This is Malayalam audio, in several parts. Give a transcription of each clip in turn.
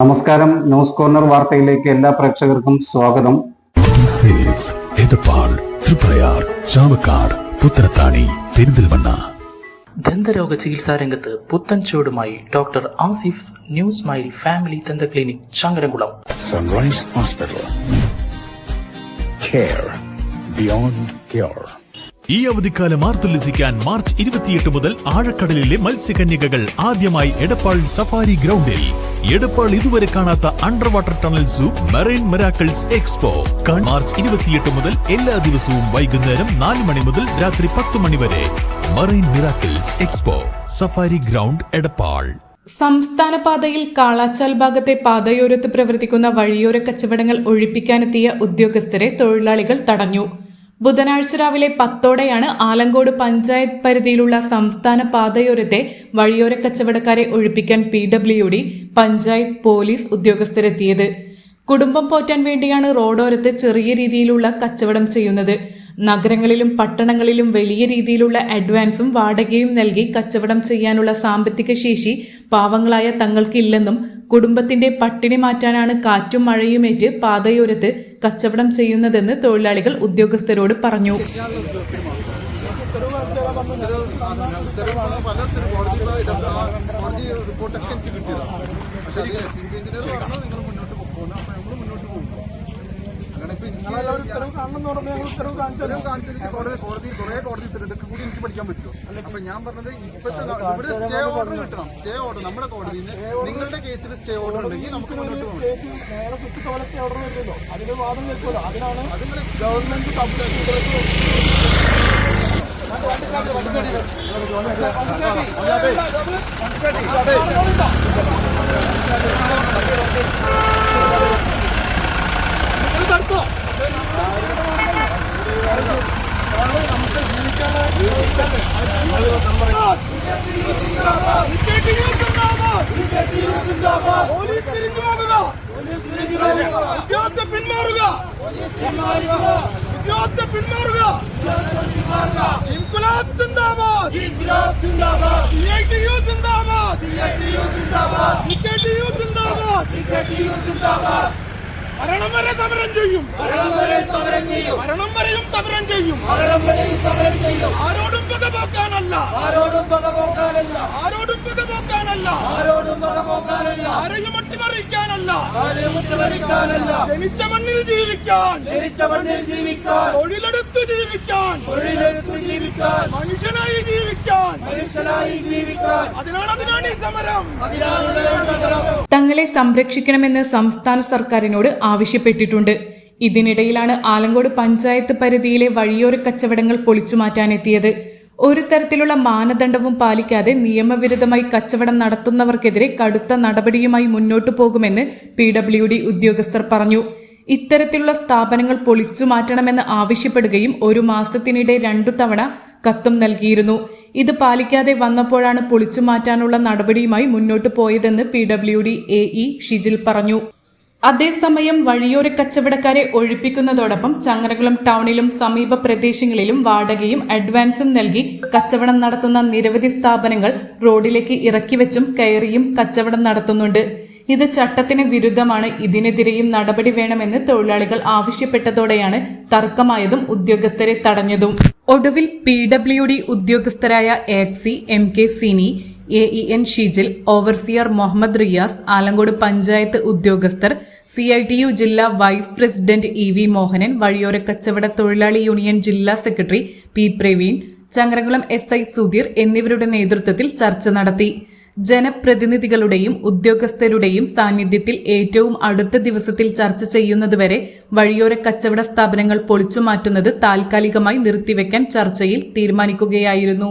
നമസ്കാരം. ന്യൂസ് കോർണർ വാർത്തയിലേക്ക് എല്ലാ പ്രേക്ഷകർക്കും സ്വാഗതം. തൃപ്രയാർ ചാവക്കാട് പുത്തനത്താണി പെരിന്തൽമണ്ണ ദന്തരോഗ ചികിത്സാ രംഗത്ത് പുത്തൻ ചൂടുമായി doctor Asif new smile family ദന്ത clinic Changaramkulam sunrise hospital care beyond care ഈ അവധിക്കാലം ആർത്തുല്ലസിക്കാൻ മാർച്ച് ഇരുപത്തിയെട്ട് മുതൽ ആഴക്കടലിലെ മത്സ്യകന്യകകൾ ആദ്യമായി എടപ്പാൾ സഫാരി ഗ്രൗണ്ടിൽ എടപ്പാൾ ഇതുവരെ കാണാത്ത under water tunnel zoo marine miracles expo. March ഇരുപത്തിയെട്ട് മുതൽ എല്ലാ ദിവസവും വൈകുന്നേരം നാല് മണി മുതൽ രാത്രി പത്ത് മണി വരെ. Marine miracles expo. Safari ground Edappal. സംസ്ഥാന പാതയിൽ കാളാച്ചാൽ ഭാഗത്തെ പാതയോരത്ത് പ്രവർത്തിക്കുന്ന വഴിയോര കച്ചവടങ്ങൾ ഒഴിപ്പിക്കാനെത്തിയ ഉദ്യോഗസ്ഥരെ തൊഴിലാളികൾ തടഞ്ഞു. ബുധനാഴ്ച രാവിലെ പത്തോടെയാണ് ആലങ്കോട് പഞ്ചായത്ത് പരിധിയിലുള്ള സംസ്ഥാന പാതയോരത്തെ വഴിയോര കച്ചവടക്കാരെ ഒഴിപ്പിക്കാൻ P W D panchayat police ഉദ്യോഗസ്ഥരെത്തിയത്. കുടുംബം പോറ്റാൻ വേണ്ടിയാണ് റോഡോരത്ത് ചെറിയ രീതിയിലുള്ള കച്ചവടം ചെയ്യുന്നത്. നഗരങ്ങളിലും പട്ടണങ്ങളിലും വലിയ രീതിയിലുള്ള അഡ്വാൻസും വാടകയും നൽകി കച്ചവടം ചെയ്യാനുള്ള സാമ്പത്തിക ശേഷി പാവങ്ങളായ തങ്ങൾക്കില്ലെന്നും കുടുംബത്തിന്റെ പട്ടിണി മാറ്റാനാണ് കാറ്റും മഴയും മഴയുമേറ്റ് പാതയോരത്ത് കച്ചവടം ചെയ്യുന്നതെന്ന് തൊഴിലാളികൾ ഉദ്യോഗസ്ഥരോട് പറഞ്ഞു കോടതി കുറെ കോടതി ഉത്തരവ് കൂടി എനിക്ക് പഠിക്കാൻ പറ്റുമോ അപ്പൊ ഞാൻ പറഞ്ഞത് ഇപ്പോഴത്തെ ഇവിടെ സ്റ്റേ ഓർഡർ കിട്ടണം സ്റ്റേ ഓർഡർ നമ്മുടെ കോടതിയിൽ നിങ്ങളുടെ കേസിൽ സ്റ്റേ ഓർഡർ ഉണ്ടെങ്കിൽ നമുക്ക് മുന്നോട്ട് വാദം അത് നിങ്ങൾ ഗവൺമെന്റ് ഉദ്യോഗസ്ഥ പിന്മാറുക ഉദ്യോഗസ്ഥ പിന്മാറുക ഇൻകുലാബ് സിന്ദാബാദ് സിഐടിയു സിന്ദാബാദ് സിഐടിയു സിന്ദാബാദ് മരണം വരെ സമരം ചെയ്യും. മരണം വരെയും സമരം ചെയ്യും. ആരോടും വക പോക്കാനല്ല ആരോടും പകപോക്കാനല്ല. ആരോടും പകപോക്കാനല്ല. ആരോടും പകപോക്കാനല്ല. ആരെയും അട്ടിമറിക്കാനല്ല. ആരെയും അട്ടിമറിക്കാനല്ല. ജനിച്ച മണ്ണിൽ ജീവിക്കാൻ. ജനിച്ച മണ്ണിൽ ജീവിക്കാൻ. തൊഴിലെടുത്ത് ജീവിക്കാൻ. തൊഴിലെടുത്ത് ജീവിക്കാൻ. മനുഷ്യനായി ജീവിക്കാൻ. മനുഷ്യനായി ജീവിക്കാൻ. അതിനാണ് അതിനാണ് ഈ സമരം. അതിനാണ് സമരം. തങ്ങളെ സംരക്ഷിക്കണമെന്ന് സംസ്ഥാന സർക്കാരിനോട് ആവശ്യപ്പെട്ടിട്ടുണ്ട്. ഇതിനിടയിലാണ് ആലങ്കോട് പഞ്ചായത്ത് പരിധിയിലെ വഴിയോര കച്ചവടങ്ങൾ പൊളിച്ചുമാറ്റാനെത്തിയത്. ഒരു തരത്തിലുള്ള മാനദണ്ഡവും പാലിക്കാതെ നിയമവിരുദ്ധമായി കച്ചവടം നടത്തുന്നവർക്കെതിരെ കടുത്ത നടപടിയുമായി മുന്നോട്ടു പോകുമെന്ന് പി ഡബ്ല്യു ഡി ഉദ്യോഗസ്ഥർ പറഞ്ഞു. ഇത്തരത്തിലുള്ള സ്ഥാപനങ്ങൾ പൊളിച്ചു മാറ്റണമെന്ന് ആവശ്യപ്പെടുകയും ഒരു മാസത്തിനിടെ രണ്ടു തവണ കത്തും നൽകിയിരുന്നു. ഇത് പാലിക്കാതെ വന്നപ്പോഴാണ് പൊളിച്ചു മാറ്റാനുള്ള നടപടിയുമായി മുന്നോട്ടു പോയതെന്ന് P W D A E Shijil പറഞ്ഞു. അതേസമയം വഴിയോര കച്ചവടക്കാരെ ഒഴിപ്പിക്കുന്നതോടൊപ്പം ചങ്ങരകുളം ടൗണിലും സമീപ പ്രദേശങ്ങളിലും വാടകയും അഡ്വാൻസും നൽകി കച്ചവടം നടത്തുന്ന നിരവധി സ്ഥാപനങ്ങൾ റോഡിലേക്ക് ഇറക്കിവെച്ചും കയറിയും കച്ചവടം നടത്തുന്നുണ്ട്. ഇത് ചട്ടത്തിന് വിരുദ്ധമാണ്. ഇതിനെതിരെയും നടപടി വേണമെന്ന് തൊഴിലാളികൾ ആവശ്യപ്പെട്ടതോടെയാണ് തർക്കമായതും ഉദ്യോഗസ്ഥരെ തടഞ്ഞതും. ഒടുവിൽ P W D ഉദ്യോഗസ്ഥരായ exe M K Sini A E N Sheejil overseer Muhammad Riyas Alankode panchayat ഉദ്യോഗസ്ഥർ സി ഐ ടി യു ജില്ലാ vice president E V Mohanan വഴിയോര കച്ചവട തൊഴിലാളി യൂണിയൻ ജില്ലാ secretary P Praveen Changaramkulam S I Sudheer എന്നിവരുടെ നേതൃത്വത്തിൽ ചർച്ച നടത്തി. ജനപ്രതിനിധികളുടെയും ഉദ്യോഗസ്ഥരുടെയും സാന്നിധ്യത്തിൽ ഏറ്റവും അടുത്ത ദിവസത്തിൽ ചർച്ച ചെയ്യുന്നതുവരെ വഴിയോര കച്ചവട സ്ഥാപനങ്ങൾ പൊളിച്ചുമാറ്റുന്നത് താൽക്കാലികമായി നിർത്തിവെക്കാൻ ചർച്ചയിൽ തീരുമാനിക്കുകയായിരുന്നു.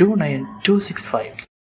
two nine two six five